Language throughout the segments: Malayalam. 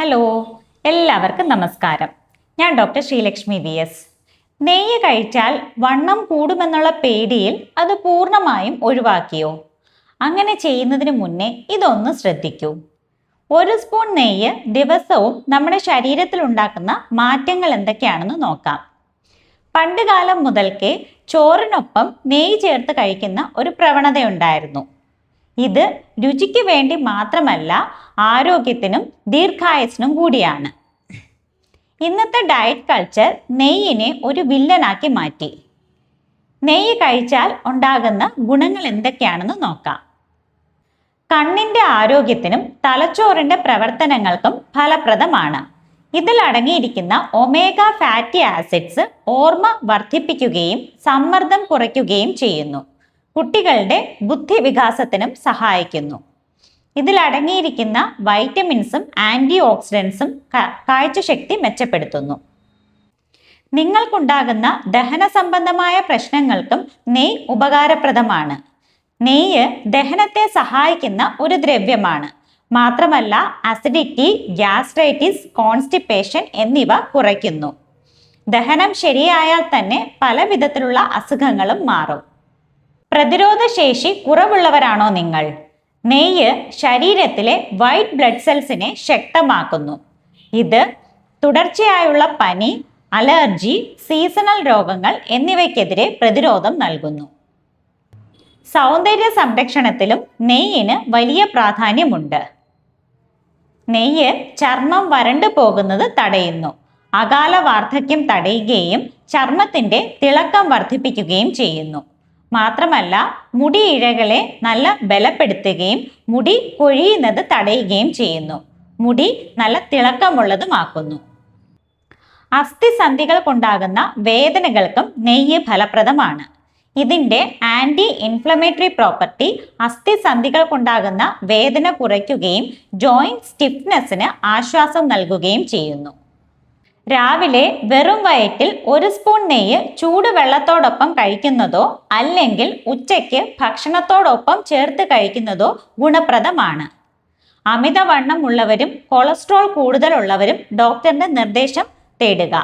ഹലോ എല്ലാവർക്കും നമസ്കാരം. ഞാൻ ഡോക്ടർ ശ്രീലക്ഷ്മി വി എസ്. നെയ്യ് കഴിച്ചാൽ വണ്ണം കൂടുമെന്നുള്ള പേടിയിൽ അത് പൂർണമായും ഒഴിവാക്കിയോ? അങ്ങനെ ചെയ്യുന്നതിന് മുന്നേ ഇതൊന്ന് ശ്രദ്ധിക്കൂ. ഒരു സ്പൂൺ നെയ്യ് ദിവസവും നമ്മുടെ ശരീരത്തിൽ ഉണ്ടാക്കുന്ന മാറ്റങ്ങൾ എന്തൊക്കെയാണെന്ന് നോക്കാം. പണ്ടുകാലം മുതൽക്കേ ചോറിനൊപ്പം നെയ്യ് ചേർത്ത് കഴിക്കുന്ന ഒരു പ്രവണതയുണ്ടായിരുന്നു. ഇത് രുചിക്ക് വേണ്ടി മാത്രമല്ല ആരോഗ്യത്തിനും ദീർഘായുസിനും കൂടിയാണ്. ഇന്നത്തെ ഡയറ്റ് കൾച്ചർ നെയ്യിനെ ഒരു വില്ലനാക്കി മാറ്റി. നെയ്യ് കഴിച്ചാൽ ഉണ്ടാകുന്ന ഗുണങ്ങൾ എന്തൊക്കെയാണെന്ന് നോക്കാം. കണ്ണിന്റെ ആരോഗ്യത്തിനും തലച്ചോറിന്റെ പ്രവർത്തനങ്ങൾക്കും ഫലപ്രദമാണ്. ഇതിൽ അടങ്ങിയിരിക്കുന്ന ഒമേഗ ഫാറ്റി ആസിഡ്സ് ഓർമ്മ വർദ്ധിപ്പിക്കുകയും സമ്മർദ്ദം കുറയ്ക്കുകയും ചെയ്യുന്നു. കുട്ടികളുടെ ബുദ്ധിവികാസത്തിനും സഹായിക്കുന്നു. ഇതിലടങ്ങിയിരിക്കുന്ന വൈറ്റമിൻസും ആന്റി ഓക്സിഡൻസും കാഴ്ചശക്തി മെച്ചപ്പെടുത്തുന്നു. നിങ്ങൾക്കുണ്ടാകുന്ന ദഹന സംബന്ധമായ പ്രശ്നങ്ങൾക്കും നെയ് ഉപകാരപ്രദമാണ്. നെയ്യ് ദഹനത്തെ സഹായിക്കുന്ന ഒരു ദ്രവ്യമാണ്. മാത്രമല്ല അസിഡിറ്റി ഗ്യാസ്ട്രൈറ്റിസ് കോൺസ്റ്റിപ്പേഷൻ എന്നിവ കുറയ്ക്കുന്നു. ദഹനം ശരിയായാൽ തന്നെ പല വിധത്തിലുള്ള അസുഖങ്ങളും മാറും. പ്രതിരോധ ശേഷി കുറവുള്ളവരാണോ നിങ്ങൾ? നെയ്യ് ശരീരത്തിലെ വൈറ്റ് ബ്ലഡ് സെൽസിനെ ശക്തമാക്കുന്നു. ഇത് തുടർച്ചയായുള്ള പനി അലർജി സീസണൽ രോഗങ്ങൾ എന്നിവയ്ക്കെതിരെ പ്രതിരോധം നൽകുന്നു. സൗന്ദര്യ സംരക്ഷണത്തിലും നെയ്യിന് വലിയ പ്രാധാന്യമുണ്ട്. നെയ്യ് ചർമ്മം വരണ്ടു പോകുന്നത് തടയുന്നു. അകാല വാർദ്ധക്യം തടയുകയും ചർമ്മത്തിന്റെ തിളക്കം വർദ്ധിപ്പിക്കുകയും ചെയ്യുന്നു. മാത്രമല്ല മുടി ഇഴകളെ നല്ല ബലപ്പെടുത്തുകയും മുടി കൊഴിയുന്നത് തടയുകയും ചെയ്യുന്നു. മുടി നല്ല തിളക്കമുള്ളതുമാക്കുന്നു. അസ്ഥിസന്ധികൾക്കുണ്ടാകുന്ന വേദനകൾക്കും നെയ്യ് ഫലപ്രദമാണ്. ഇതിന്റെ ആന്റി ഇൻഫ്ലമേറ്ററി പ്രോപ്പർട്ടി അസ്ഥിസന്ധികൾക്കുണ്ടാകുന്ന വേദന കുറയ്ക്കുകയും ജോയിന്റ് സ്റ്റിഫ്നെസ്സിന് ആശ്വാസം നൽകുകയും ചെയ്യുന്നു. രാവിലെ വെറും വയറ്റിൽ ഒരു സ്പൂൺ നെയ്യ് ചൂടുവെള്ളത്തോടൊപ്പം കഴിക്കുന്നതോ അല്ലെങ്കിൽ ഉച്ചയ്ക്ക് ഭക്ഷണത്തോടൊപ്പം ചേർത്ത് കഴിക്കുന്നതോ ഗുണപ്രദമാണ്. അമിതവണ്ണം ഉള്ളവരും കൊളസ്ട്രോൾ കൂടുതലുള്ളവരും ഡോക്ടറിന്റെ നിർദ്ദേശം തേടുക.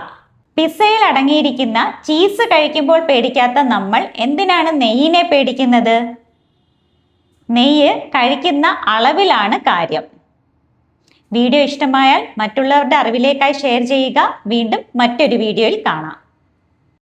പിസയിൽ അടങ്ങിയിരിക്കുന്ന ചീസ് കഴിക്കുമ്പോൾ പേടിക്കാത്ത നമ്മൾ എന്തിനാണ് നെയ്യിനെ പേടിക്കുന്നത്? നെയ്യ് കഴിക്കുന്ന അളവിലാണ് കാര്യം. വീഡിയോ ഇഷ്ടമായാൽ മറ്റുള്ളവരുടെ അറിവിലേക്കായി ഷെയർ ചെയ്യുക. വീണ്ടും മറ്റൊരു വീഡിയോയിൽ കാണാം.